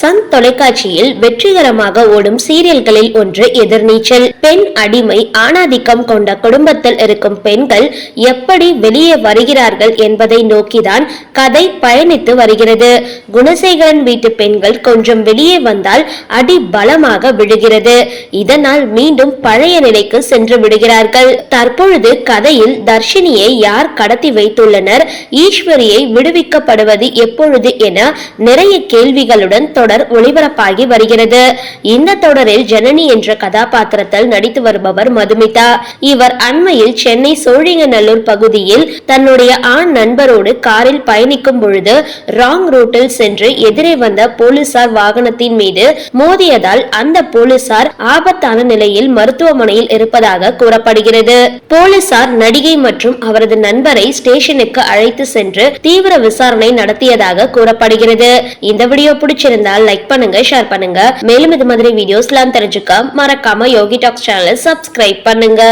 Sun தொலைக்காட்சியில் வெற்றிகரமாக ஓடும் சீரியல்களில் ஒன்று எதிர்நீச்சல். பெண் அடிமை ஆணாதிக்கம் கொண்ட குடும்பத்தில் இருக்கும் பெண்கள் எப்படி வெளியே வருகிறார்கள் என்பதை நோக்கிதான் கதை பயணித்து வருகிறது. குணசேகரன் வீட்டு பெண்கள் கொஞ்சம் வெளியே வந்தால் அடி பலமாக விழுகிறது. இதனால் மீண்டும் பழைய நிலைக்கு சென்று விடுகிறார்கள். தற்பொழுது கதையில் தர்ஷினியை யார் கடத்தி வைத்துள்ளனர் ஈஸ்வரியை விடுவிக்கப்படுவது எப்பொழுது என நிறைய கேள்விகளுடன் தொடர் தொடர் ஒளிபரப்பாகி வருகிறது. இந்த தொடரில் ஜனனி என்ற கதாபாத்திரத்தில் நடித்து வருபவர் மதுமிதா. இவர் அண்மையில் சென்னை சோழிங்கநல்லூர் பகுதியில் தன்னுடைய ஆண் நண்பரோடு காரில் பயணிக்கும் பொழுது ராங் ரூட்டில் சென்று எதிரே வந்த போலீசார் வாகனத்தின் மீது மோதியதால் அந்த போலீசார் ஆபத்தான நிலையில் மருத்துவமனையில் இருப்பதாக கூறப்படுகிறது. போலீசார் நடிகை மற்றும் அவரது நண்பரை ஸ்டேஷனுக்கு அழைத்து சென்று தீவிர விசாரணை நடத்தியதாக கூறப்படுகிறது. இந்த வீடியோ பிடிச்சிருந்தால் லைக் பண்ணுங்க ஷேர் பண்ணுங்க. மேலும் இது மாதிரி வீடியோஸ்லாம் தெரிஞ்சுக்க மறக்காம யோகி டாக்ஸ் சேனலை சப்ஸ்கிரைப் பண்ணுங்க.